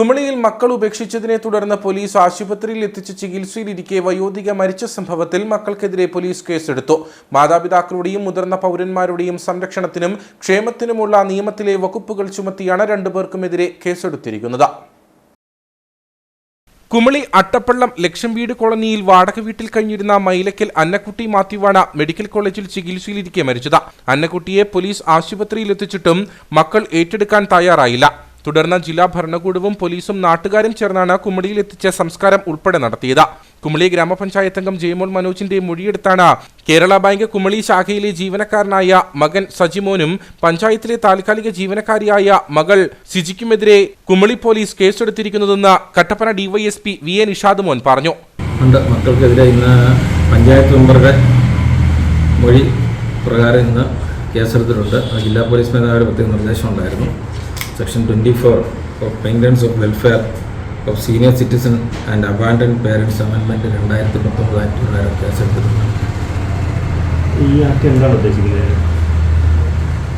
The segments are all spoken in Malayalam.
കുമളിയിൽ മക്കൾ ഉപേക്ഷിച്ചതിനെ തുടർന്ന് പോലീസ് ആശുപത്രിയിൽ എത്തിച്ച് ചികിത്സയിലിരിക്കെ വയോധിക മരിച്ച സംഭവത്തിൽ മക്കൾക്കെതിരെ പോലീസ് കേസെടുത്തു. മാതാപിതാക്കളുടെയും മുതിർന്ന പൗരന്മാരുടെയും സംരക്ഷണത്തിനും ക്ഷേമത്തിനുമുള്ള നിയമത്തിലെ വകുപ്പുകൾ ചുമത്തിയാണ് രണ്ടുപേർക്കുമെതിരെ കേസെടുത്തിരിക്കുന്നത്. കുമളി അട്ടപ്പള്ളം ലക്ഷം വീട് കോളനിയിൽ വാടക വീട്ടിൽ കഴിഞ്ഞിരുന്ന മൈലക്കൽ അന്നക്കുട്ടി മാത്യുവാണ് മെഡിക്കൽ കോളേജിൽ ചികിത്സയിലിരിക്കെ മരിച്ചത്. അന്നക്കുട്ടിയെ പോലീസ് ആശുപത്രിയിൽ എത്തിച്ചിട്ടും മക്കൾ ഏറ്റെടുക്കാൻ തയ്യാറായില്ല. തുടർന്ന് ജില്ലാ ഭരണകൂടവും പോലീസും നാട്ടുകാരും ചേർന്നാണ് കുമളിയിൽ എത്തിച്ച സംസ്കാരം ഉൾപ്പെടെ നടത്തിയത്. കുമളി ഗ്രാമപഞ്ചായത്ത് അംഗം ജയമോൾ മനോജിന്റെ മൊഴിയെടുത്താണ് കേരള ബാങ്ക് കുമളി ശാഖയിലെ ജീവനക്കാരനായ മകൻ സജിമോനും പഞ്ചായത്തിലെ താൽക്കാലിക ജീവനക്കാരിയായ മകൾ സിജിക്കുമെതിരെ Kumily police കേസെടുത്തിരിക്കുന്നതെന്ന് Kattappana DYSP V A Nishad Mon പറഞ്ഞു മക്കൾക്കെതിരെ ഇന്ന് പഞ്ചായത്ത് മെമ്പറുടെ മൊഴി പ്രകാരം ഇന്ന് കേസെടുത്തിട്ടുണ്ട്. ജില്ലാ പോലീസ് മേധാവിയുടെ പ്രത്യേക നിർദ്ദേശം ഉണ്ടായിരുന്നു. Section twenty four of maintenance of welfare of senior citizen and abandon parents അമെൻമെന്റ് രണ്ടായിരത്തി പത്തൊമ്പത് ആക്ട് പ്രകാരം കേസെടുത്തിട്ടുണ്ട് ഈ ആക്ട് എന്താണ് ഉദ്ദേശിക്കുന്നത്?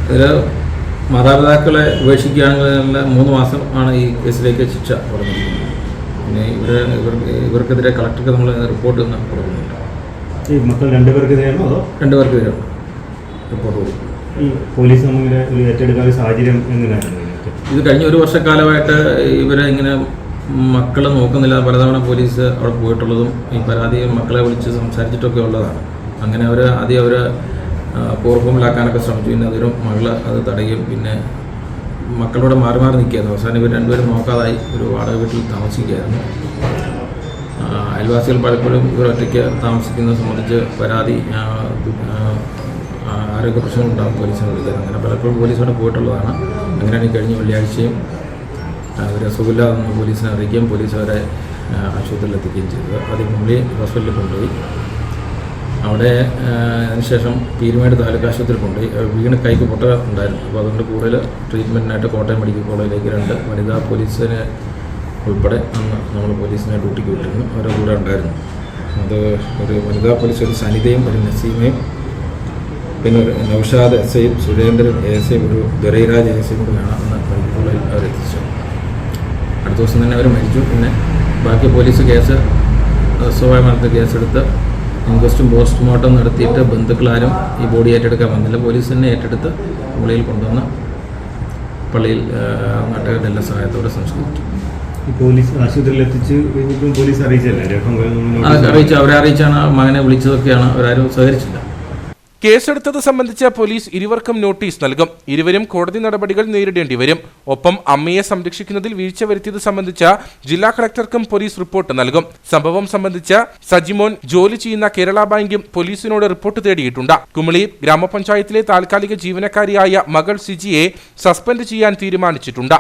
ഇതിൽ മാതാപിതാക്കളെ ഉപേക്ഷിക്കുകയാണെങ്കിൽ മൂന്ന് മാസം ആണ് ഈ കേസിലേക്ക് ശിക്ഷ പറഞ്ഞിരിക്കുന്നത് പിന്നെ ഇവർ ഇവർ ഇവർക്കെതിരെ കളക്ടർക്ക് നമ്മൾ റിപ്പോർട്ട് തന്നെ കൊടുക്കുന്നുണ്ട്. ഈ മക്കൾ രണ്ടുപേർക്കെതിരെയാണോ അതോ? രണ്ടുപേർക്കെതിരെയാണ് റിപ്പോർട്ട് കൊടുക്കും ഈ പോലീസ് തമ്മിൽ ഒരു ഏറ്റെടുക്കാൻ സാഹചര്യം എങ്ങനെയായിരുന്നു ഇതിനകത്ത് ഇത് കഴിഞ്ഞ ഒരു വർഷക്കാലമായിട്ട് ഇവരെ ഇങ്ങനെ മക്കളെ നോക്കുന്നില്ല. പലതവണ പോലീസ് അവിടെ പോയിട്ടുള്ളതും ഈ പരാതി മക്കളെ വിളിച്ച് സംസാരിച്ചിട്ടൊക്കെ ഉള്ളതാണ്. അങ്ങനെ അവർ ആദ്യം അവർ പൂർവമിലാക്കാനൊക്കെ ശ്രമിച്ചു. പിന്നെ അതൊരു മകൾ അത് തടയും. പിന്നെ മക്കളോട് മാറി മാറി നിൽക്കുകയായിരുന്നു. അവസാനം ഇവർ രണ്ടുപേരും നോക്കാതായി. ഒരു വാടക വീട്ടിൽ താമസിക്കുകയായിരുന്നു. അയൽവാസികൾ പലപ്പോഴും ഇവർ ഒറ്റയ്ക്ക് താമസിക്കുന്നത് സംബന്ധിച്ച് പരാതി ആരോഗ്യ പ്രശ്നങ്ങളുണ്ടാകും പോലീസിനെ വിളിക്കാൻ അങ്ങനെ. പലപ്പോഴും പോലീസ് അവിടെ പോയിട്ടുള്ളതാണ്. അങ്ങനെയാണ് ഈ കഴിഞ്ഞ വെള്ളിയാഴ്ചയും അവർ അസുഖമില്ലാതെന്ന് പോലീസിനെ അറിയിക്കുകയും പോലീസ് അവരെ ആശുപത്രിയിൽ എത്തിക്കുകയും ചെയ്തത് ആദ്യം മുമ്പി ഹോസ്പിറ്റലിൽ കൊണ്ടുപോയി. അവിടെ അതിനുശേഷം പീരുമേട് താലൂക്ക് ആശുപത്രിയിൽ കൊണ്ടുപോയി. വീണ് കൈക്ക് പൊട്ട ഉണ്ടായിരുന്നു. അപ്പോൾ അതുകൊണ്ട് കൂടുതൽ ട്രീറ്റ്മെന്റിനായിട്ട് കോട്ടയം മെഡിക്കൽ കോളേജിലേക്ക് രണ്ട് വനിതാ പോലീസിനെ ഉൾപ്പെടെ അന്ന് നമ്മൾ പോലീസിനെ ഡ്യൂട്ടിക്ക് വിട്ടിരുന്നു. അവരുടെ കൂടെ ഉണ്ടായിരുന്നു. അത് ഒരു വനിതാ പോലീസ് ഒരു സനിതയും ഒരു നസീമയും പിന്നെ നൗഷാദ് എസ് ഐയും സുരേന്ദ്രൻ എ എസ് ഐയും ഒരു ദുരൈരാജ് എ എസ് ഐയും കൂടെയാണ് അന്ന് മെഡിക്കൽ കോളേജിൽ അവരെത്തിച്ചത് അടുത്ത ദിവസം തന്നെ അവർ മരിച്ചു. പിന്നെ ബാക്കി പോലീസ് കേസ് സ്വാഭാവികമായിട്ട് കേസെടുത്ത് ഇൻക്വസ്റ്റും പോസ്റ്റ്മോർട്ടം നടത്തിയിട്ട് ബന്ധുക്കളാരും ഈ ബോഡി ഏറ്റെടുക്കാൻ വന്നില്ല. പോലീസ് തന്നെ ഏറ്റെടുത്ത് പുള്ളിയിൽ കൊണ്ടുവന്ന് പള്ളിയിൽ നാട്ടുകാരുടെ എല്ലാ സഹായത്തോടെ സംസ്കരിച്ചു. പോലീസ് ആശുപത്രിയിൽ എത്തിച്ച് കഴിഞ്ഞിട്ടും പോലീസ് അറിയിച്ചല്ലേ അറിയിച്ചു. അവരെ അറിയിച്ചാണ് മകനെ വിളിച്ചതൊക്കെയാണ്. അവരാരും സഹകരിച്ചില്ല. കേസെടുത്തത് സംബന്ധിച്ച് പോലീസ് ഇരുവർക്കും നോട്ടീസ് നൽകും. ഇരുവരും കോടതി നടപടികൾ നേരിടേണ്ടി വരും. ഒപ്പം അമ്മയെ സംരക്ഷിക്കുന്നതിൽ വീഴ്ച വരുത്തിയത് സംബന്ധിച്ച ജില്ലാ കളക്ടർക്കും പോലീസ് റിപ്പോർട്ട് നൽകും. സംഭവം സംബന്ധിച്ച് സജിമോൻ ജോലി ചെയ്യുന്ന കേരള ബാങ്കും പോലീസിനോട് റിപ്പോർട്ട് തേടിയിട്ടുണ്ട്. കുമളി ഗ്രാമപഞ്ചായത്തിലെ താൽക്കാലിക ജീവനക്കാരിയായ മകൾ സിജിയെ സസ്പെൻഡ് ചെയ്യാൻ തീരുമാനിച്ചിട്ടുണ്ട്.